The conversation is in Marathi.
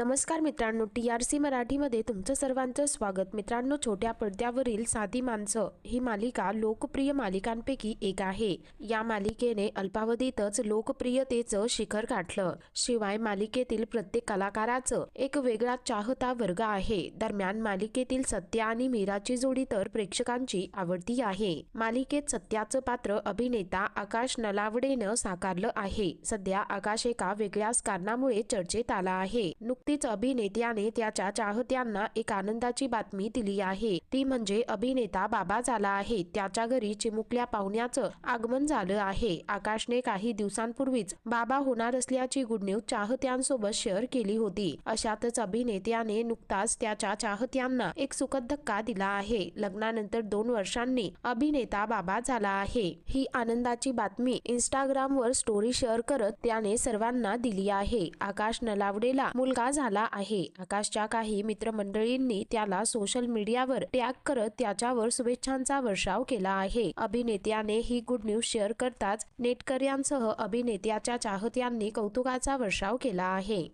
नमस्कार मित्रांनो टी आर सी मराठीमध्ये तुमचं सर्वांचं स्वागत. मित्रांनो छोट्या पडद्यावरील साधी माणसं ही मालिका लोकप्रिय मालिकांपैकी एक आहे. या मालिकेने अल्पावधीतच लोकप्रियतेचं शिखर गाठलं. शिवाय मालिकेतील प्रत्येक कलाकाराचं एक वेगळा चाहता वर्ग आहे. दरम्यान मालिकेतील सत्या आणि मीराची जोडी तर प्रेक्षकांची आवडती आहे. मालिकेत सत्याचं पात्र अभिनेता आकाश नलावडेनं साकारलं आहे. सध्या आकाश एका वेगळ्याच कारणामुळे चर्चेत आला आहे. नुकतीच अभिनेत्याने त्याच्या चाहत्यांना एक आनंदाची बातमी दिली आहे. ती म्हणजे अभिनेता बाबा झाला आहे. त्याच्या घरी चिमुकल्या पाहुण्याचं आगमन झालं आहे. आकाशने काही दिवसांपूर्वीच बाबा होणार असल्याची गुड न्यूज चाहत्यांसोबत शेअर केली होती. अशातच अभिनेत्याने नुकताच त्याच्या चाहत्यांना एक सुखद धक्का दिला आहे. लग्नानंतर दोन वर्षांनी अभिनेता बाबा झाला आहे. ही आनंदाची बातमी इंस्टाग्रामवर स्टोरी शेअर करत त्याने सर्वांना दिली आहे. आकाश नलावडेला मुलगा झाला आहे. आकाशच्या काही मित्रमंडळींनी त्याला सोशल मीडियावर टॅग करत त्याच्यावर शुभेच्छांचा वर्षाव केला आहे. अभिनेत्याने ही गुड न्यूज शेअर करताच नेटकऱ्यांसह अभिनेत्याच्या चाहत्यांनी कौतुकाचा वर्षाव केला आहे.